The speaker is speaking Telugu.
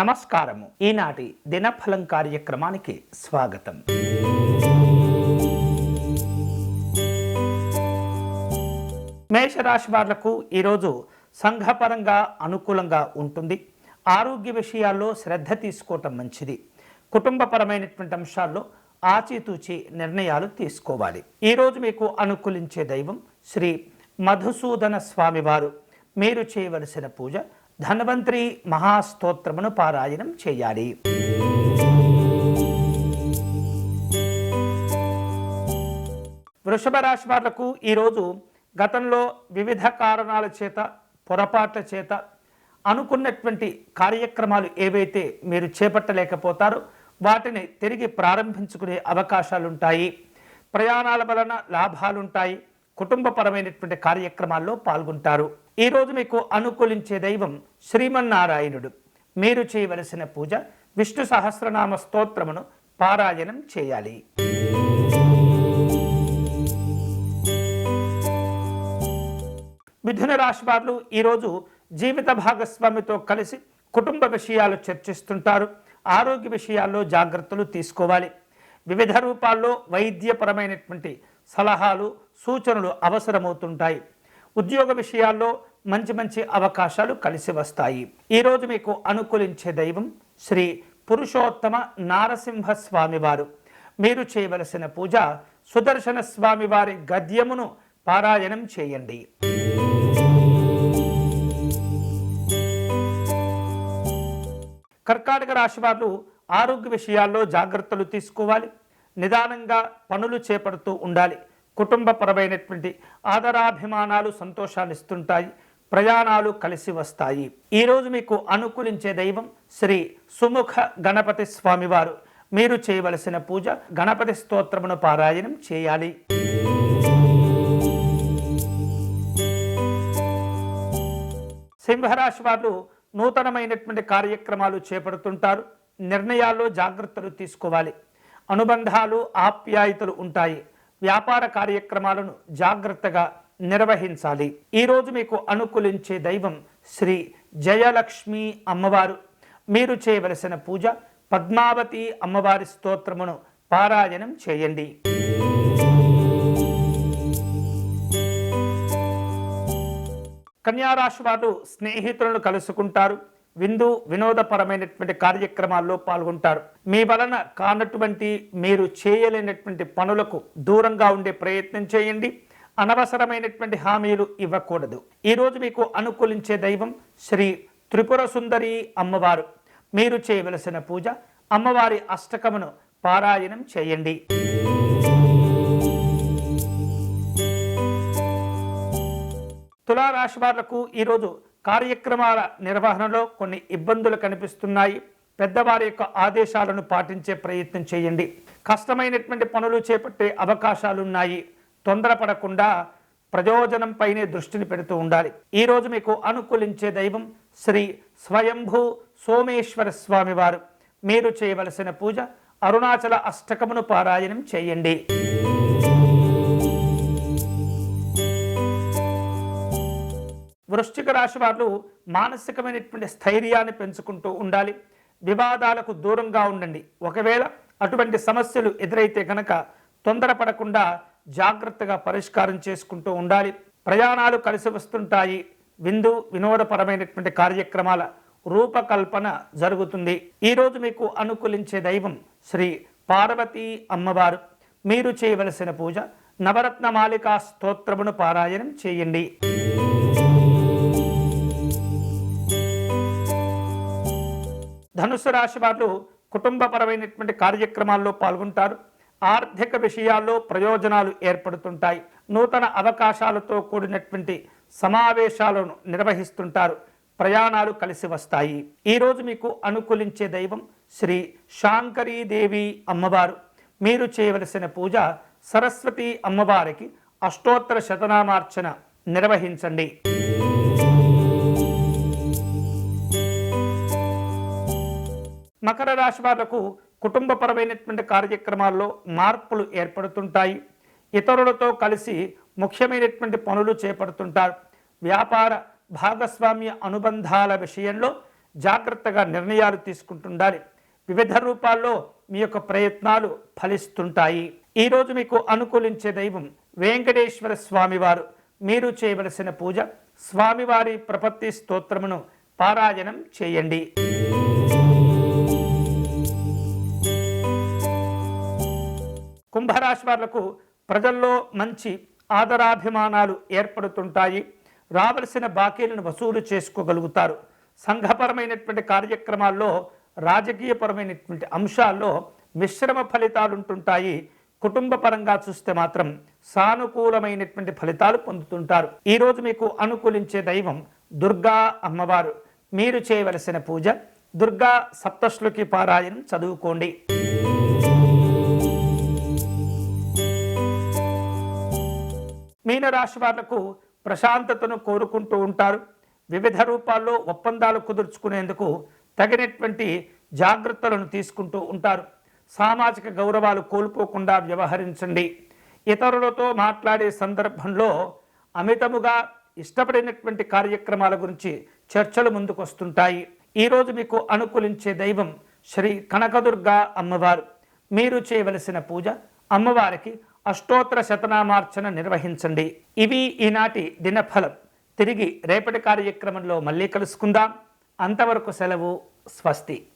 నమస్కారము. ఈనాటి దినఫలం కార్యక్రమానికి స్వాగతం. మేషరాశి వాళ్ళకు ఈరోజు సంఘపరంగా అనుకూలంగా ఉంటుంది. ఆరోగ్య విషయాల్లో శ్రద్ధ తీసుకోవటం మంచిది. కుటుంబపరమైనటువంటి అంశాల్లో ఆచితూచి నిర్ణయాలు తీసుకోవాలి. ఈరోజు మీకు అనుకూలించే దైవం శ్రీ మధుసూదన స్వామివారు. మీరు చేయవలసిన పూజ ధన్వంతరి మహాస్తోత్రమును పారాయణం చేయాలి. వృషభ రాశి వాళ్ళకు ఈరోజు గతంలో వివిధ కారణాల చేత పొరపాట్ల చేత అనుకున్నటువంటి కార్యక్రమాలు ఏవైతే మీరు చేపట్టలేకపోతారో వాటిని తిరిగి ప్రారంభించుకునే అవకాశాలుంటాయి. ప్రయాణాల వలన లాభాలుంటాయి. కుటుంబపరమైనటువంటి కార్యక్రమాల్లో పాల్గొంటారు. ఈరోజు మీకు అనుకూలించే దైవం శ్రీమన్నారాయణుడు. మీరు చేయవలసిన పూజ విష్ణు సహస్రనామ స్తోత్రమును పారాయణం చేయాలి. మిథున రాశి వారు ఈరోజు జీవిత భాగస్వామితో కలిసి కుటుంబ విషయాలు చర్చిస్తుంటారు. ఆరోగ్య విషయాల్లో జాగ్రత్తలు తీసుకోవాలి. వివిధ రూపాల్లో వైద్యపరమైనటువంటి సలహాలు సూచనలు అవసరమవుతుంటాయి. ఉద్యోగ విషయాల్లో మంచి మంచి అవకాశాలు కలిసి వస్తాయి. ఈరోజు మీకు అనుకూలించే దైవం శ్రీ పురుషోత్తమ నారసింహ స్వామివారు. మీరు చేయవలసిన పూజ సుదర్శన స్వామివారి గద్యమును పారాయణం చేయండి. కర్కాటక రాశి వారు ఆరోగ్య విషయాల్లో జాగ్రత్తలు తీసుకోవాలి. నిదానంగా పనులు చేపడుతూ ఉండాలి. కుటుంబపరమైనటువంటి ఆదరాభిమానాలు సంతోషాలు ఇస్తుంటాయి ప్రయాణాలు కలిసి వస్తాయి. ఈరోజు మీకు అనుకూలించే దైవం శ్రీ సుముఖ గణపతి స్వామివారు. మీరు చేయవలసిన పూజ గణపతి స్తోత్రమును పారాయణం చేయాలి. సింహరాశి వారు నూతనమైనటువంటి కార్యక్రమాలు చేపడుతుంటారు. నిర్ణయాల్లో జాగ్రత్తలు తీసుకోవాలి. అనుబంధాలు ఆప్యాయతలు ఉంటాయి. వ్యాపార కార్యక్రమాలను జాగ్రత్తగా నిర్వహించాలి. ఈరోజు మీకు అనుకూలించే దైవం శ్రీ జయలక్ష్మి అమ్మవారు. మీరు చేయవలసిన పూజ పద్మావతి అమ్మవారి స్తోత్రమును పారాయణం చేయండి. కన్యారాశి వారు స్నేహితులను కలుసుకుంటారు. విందు వినోదపరమైనటువంటి కార్యక్రమాల్లో పాల్గొంటారు. మీ వలన కానటువంటి మీరు చేయలేనటువంటి పనులకు దూరంగా ఉండే ప్రయత్నం చేయండి. అనవసరమైనటువంటి హామీలు ఇవ్వకూడదు. ఈరోజు మీకు అనుకూలించే దైవం శ్రీ త్రిపుర సుందరి అమ్మవారు. మీరు చేయవలసిన పూజ అమ్మవారి అష్టకమును పారాయణం చేయండి. తులారాశివార్లకు ఈరోజు కార్యక్రమాల నిర్వహణలో కొన్ని ఇబ్బందులు కనిపిస్తున్నాయి. పెద్దవారి యొక్క ఆదేశాలను పాటించే ప్రయత్నం చేయండి. కష్టమైనటువంటి పనులు చేపట్టే అవకాశాలున్నాయి. తొందరపడకుండా ప్రయోజనంపైనే దృష్టిని పెడుతూ ఉండాలి. ఈరోజు మీకు అనుకూలించే దైవం శ్రీ స్వయంభూ సోమేశ్వర స్వామివారు మీరు చేయవలసిన పూజ అరుణాచల అష్టకమును పారాయణం చేయండి. వృశ్చిక రాశి వారు మానసికమైనటువంటి స్థైర్యాన్ని పెంచుకుంటూ ఉండాలి. వివాదాలకు దూరంగా ఉండండి. ఒకవేళ అటువంటి సమస్యలు ఎదురైతే కనుక తొందరపడకుండా జాగ్రత్తగా పరిష్కారం చేసుకుంటూ ఉండాలి. ప్రయాణాలు కలిసి వస్తుంటాయి. విందు వినోదపరమైనటువంటి కార్యక్రమాల రూపకల్పన జరుగుతుంది. ఈరోజు మీకు అనుకూలించే దైవం శ్రీ పార్వతీ అమ్మవారు. మీరు చేయవలసిన పూజ నవరత్న మాలికా స్తోత్రమును పారాయణం చేయండి. ధనుసు రాశి వారు కుటుంబపరమైనటువంటి కార్యక్రమాల్లో పాల్గొంటారు. ఆర్థిక విషయాల్లో ప్రయోజనాలు ఏర్పడుతుంటాయి. నూతన అవకాశాలతో కూడినటువంటి సమావేశాలను నిర్వహిస్తుంటారు. ప్రయాణాలు కలిసి వస్తాయి. ఈరోజు మీకు అనుకూలించే దైవం శ్రీ శాంకరీదేవి అమ్మవారు. మీరు చేయవలసిన పూజ సరస్వతి అమ్మవారికి అష్టోత్తర శతనామార్చన నిర్వహించండి. మకర రాశి వాళ్ళకు కుటుంబపరమైనటువంటి కార్యక్రమాల్లో మార్పులు ఏర్పడుతుంటాయి. ఇతరులతో కలిసి ముఖ్యమైనటువంటి పనులు చేపడుతుంటారు. వ్యాపార భాగస్వామ్య అనుబంధాల విషయంలో జాగ్రత్తగా నిర్ణయాలు తీసుకుంటుండాలి. వివిధ రూపాల్లో మీ యొక్క ప్రయత్నాలు ఫలిస్తుంటాయి. ఈరోజు మీకు అనుకూలించే దైవం వెంకటేశ్వర స్వామివారు. మీరు చేయవలసిన పూజ స్వామివారి ప్రపత్తి స్తోత్రమును పారాయణం చేయండి. కుంభరాశి వాళ్ళకు ప్రజల్లో మంచి ఆదరాభిమానాలు ఏర్పడుతుంటాయి. రావలసిన బాకీలను వసూలు చేసుకోగలుగుతారు. సంఘపరమైనటువంటి కార్యక్రమాల్లో రాజకీయపరమైనటువంటి అంశాల్లో మిశ్రమ ఫలితాలు ఉంటుంటాయి కుటుంబ పరంగా చూస్తే మాత్రం సానుకూలమైనటువంటి ఫలితాలు పొందుతుంటారు. ఈరోజు మీకు అనుకూలించే దైవం దుర్గా అమ్మవారు. మీరు చేయవలసిన పూజ దుర్గా సప్తశ్లోకి పారాయణం చదువుకోండి. మీనరాశి వాళ్ళకు ప్రశాంతతను కోరుకుంటూ ఉంటారు. వివిధ రూపాల్లో ఒప్పందాలు కుదుర్చుకునేందుకు తగినటువంటి జాగ్రత్తలను తీసుకుంటూ ఉంటారు. సామాజిక గౌరవాలు కోల్పోకుండా వ్యవహరించండి. ఇతరులతో మాట్లాడే సందర్భంలో అమితముగా ఇష్టపడినటువంటి కార్యక్రమాల గురించి చర్చలు ముందుకొస్తుంటాయి. ఈరోజు మీకు అనుకూలించే దైవం శ్రీ కనకదుర్గా అమ్మవారు. మీరు చేయవలసిన పూజ అమ్మవారికి అష్టోత్తర శతనామార్చన నిర్వహించండి. ఇవి ఈనాటి దినఫలం. తిరిగి రేపటి కార్యక్రమంలో మళ్ళీ కలుసుకుందాం. అంతవరకు సెలవు స్వస్తి.